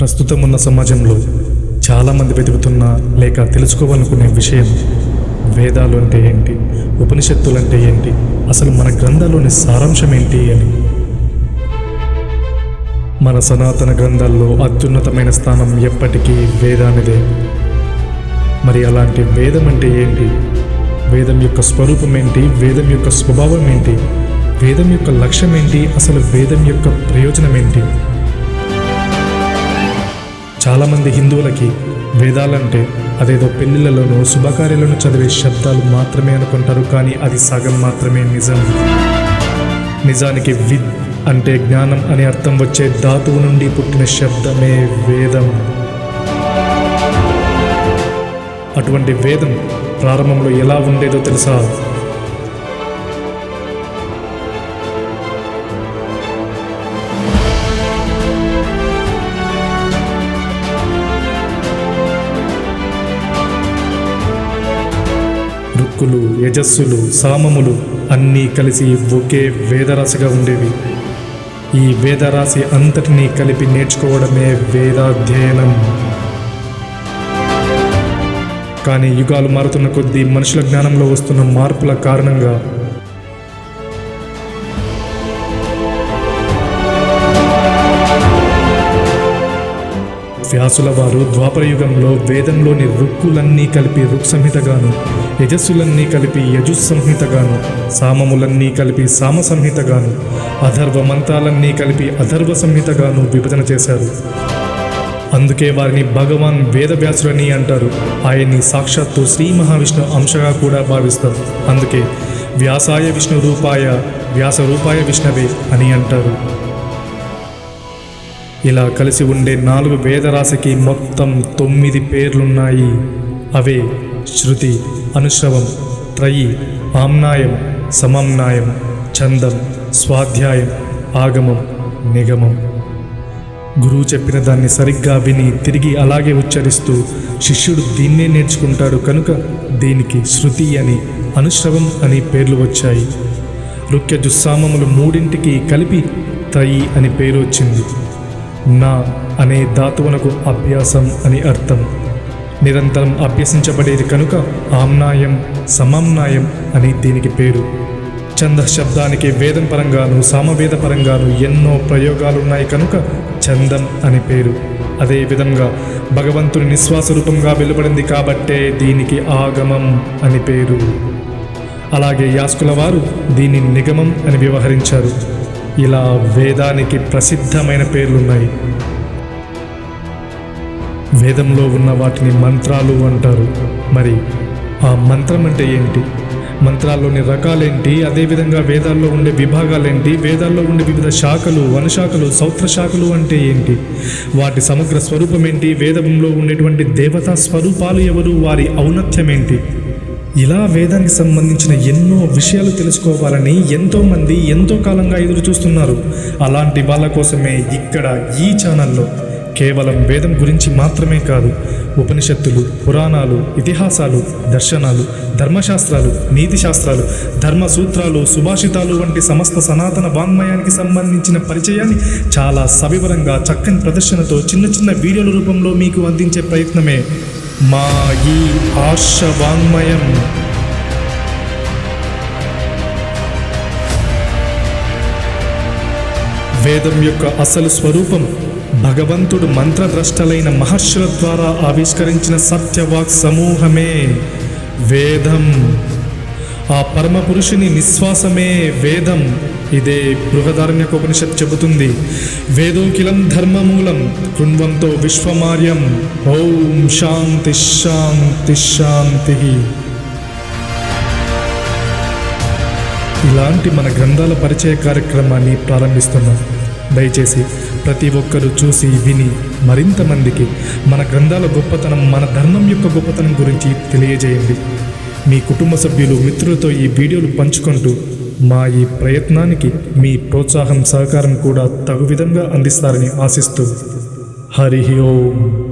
ప్రస్తుతం ఉన్న సమాజంలో చాలామంది వెతుకుతున్న లేక తెలుసుకోవాలనుకునే విషయం వేదాలు అంటే ఏంటి? ఉపనిషత్తులు అంటే ఏంటి? అసలు మన గ్రంథాల్లోని సారాంశం ఏంటి అని. మన సనాతన గ్రంథాల్లో అత్యున్నతమైన స్థానం ఎప్పటికీ వేదానిదే. మరి అలాంటి వేదం అంటే ఏంటి? వేదం యొక్క స్వరూపం ఏంటి? వేదం యొక్క స్వభావం ఏంటి? వేదం యొక్క లక్ష్యం ఏంటి? అసలు వేదం యొక్క ప్రయోజనం ఏంటి? చాలామంది హిందువులకి వేదాలంటే అదేదో పెళ్ళిళ్ళలోనూ శుభకార్యాలను చదివే శబ్దాలు మాత్రమే అనుకుంటారు కానీ అది సగం మాత్రమే నిజం. నిజానికి విద్ అంటే జ్ఞానం అనే అర్థం వచ్చే ధాతువు నుండి పుట్టిన శబ్దమే వేదం. అటువంటి వేదం ప్రారంభంలో ఎలా ఉండేదో తెలుసా? యజస్సులు సామములు అన్నీ కలిసి ఒకే వేదరాశిగా ఉండేవి. ఈ వేదరాశి అంతటినీ కలిపి నేర్చుకోవడమే వేదాధ్యయనం. కానీ యుగాలు మారుతున్న కొద్దీ మనుషుల జ్ఞానంలో వస్తున్న మార్పుల కారణంగా వ్యాసుల వారు ద్వాపరయుగంలో వేదంలోని రుక్కులన్నీ కలిపి రుక్ సంహితగాను యజస్సులన్నీ కలిపి యజుస్ సంహితగాను సామములన్నీ కలిపి సామ సంహితగాను అధర్వ మంత్రాలన్నీ కలిపి అధర్వ సంహితగాను విభజన చేశారు. అందుకే వారిని భగవాన్ వేదవ్యాసులని అంటారు. ఆయన్ని సాక్షాత్తు శ్రీ మహావిష్ణు అంశగా కూడా భావిస్తారు. అందుకే వ్యాసాయ విష్ణు రూపాయ వ్యాస రూపాయ విష్ణవే అని అంటారు. ఇలా కలిసి ఉండే నాలుగు వేదరాశికి మొత్తం తొమ్మిది పేర్లున్నాయి. అవే శృతి అనుశ్రవం త్రయి ఆమ్నాయం సమమ్నాయం చందం స్వాధ్యాయం ఆగమం నిగమం. గురువు చెప్పిన దాన్ని సరిగ్గా విని తిరిగి అలాగే ఉచ్చరిస్తూ శిష్యుడు దీన్నే నేర్చుకుంటాడు కనుక దీనికి శృతి అని అనుశ్రవం అని పేర్లు వచ్చాయి. రుక్య జుస్సామములు మూడింటికి కలిపి త్రయి అని పేరు వచ్చింది. నా అనే ధాతువునకు అభ్యాసం అని అర్థం. నిరంతరం అభ్యసించబడేది కనుక ఆమ్నాయం సమామ్నాయం అని దీనికి పేరు. ఛంద శబ్దానికి వేదం పరంగాను సామవేద పరంగాను ఎన్నో ప్రయోగాలున్నాయి కనుక చందం అని పేరు. అదే విధంగా భగవంతుని నిశ్వాస రూపంగా వెలువడింది కాబట్టే దీనికి ఆగమం అని పేరు. అలాగే యాస్కుల వారు దీన్ని నిగమం అని వ్యవహరించారు. ఇలా వేదానికి ప్రసిద్ధమైన పేర్లున్నాయి. వేదంలో ఉన్న వాటిని మంత్రాలు అంటారు. మరి ఆ మంత్రం అంటే ఏంటి? మంత్రాల్లోని రకాలేంటి? అదేవిధంగా వేదాల్లో ఉండే విభాగాలేంటి? వేదాల్లో ఉండే వివిధ శాఖలు వనశాఖలు సౌత్ర శాఖలు అంటే ఏంటి? వాటి సమగ్ర స్వరూపం ఏంటి వేదంలో ఉండేటువంటి దేవతా స్వరూపాలు ఎవరు? వారి ఔన్నత్యం ఏంటి ఇలా వేదానికి సంబంధించిన ఎన్నో విషయాలు తెలుసుకోవాలని ఎంతోమంది ఎంతో కాలంగా ఎదురు చూస్తున్నారు అలాంటి వాళ్ళ కోసమే ఇక్కడ ఈ ఛానల్లో కేవలం వేదం గురించి మాత్రమే కాదు ఉపనిషత్తులు పురాణాలు ఇతిహాసాలు దర్శనాలు ధర్మశాస్త్రాలు నీతి శాస్త్రాలు ధర్మ సూత్రాలు సుభాషితాలు వంటి సమస్త సనాతన వాంగ్మయానికి సంబంధించిన పరిచయాన్ని చాలా సవివరంగా చక్కని ప్రదర్శనతో చిన్న చిన్న వీడియోల రూపంలో మీకు అందించే ప్రయత్నమే మా ఈ ఆర్ష వాంగ్మయం. వేదం యొక్క అసలు స్వరూపం భగవంతుడు మంత్రద్రష్టలైన మహర్షుల ద్వారా ఆవిష్కరించిన సత్యవాక్ సమూహమే వేదం. ఆ పరమ పురుషుని నిశ్వాసమే వేదం. ఇదే బృహదారణ్యకోపనిషత్ చెబుతుంది. వేదోకిలం ధర్మమూలం కృణ్వంతో విశ్వమార్యం. ఓం శాంతి శాంతి శాంతి. ఇలాంటి మన గ్రంథాల పరిచయ కార్యక్రమాన్ని ప్రారంభిస్తున్నాం. దయచేసి ప్రతి ఒక్కరూ చూసి విని మరింత మందికి మన గ్రంథాల గొప్పతనం మన ధర్మం యొక్క గొప్పతనం గురించి తెలియజేయండి. మీ కుటుంబ సభ్యులు మిత్రులతో ఈ వీడియోలు పంచుకుంటూ మా ఈ ప్రయత్నానికి మీ ప్రోత్సాహం సహకారం కూడా తగు విధంగా అందిస్తారని ఆశిస్తూ హరి ఓం.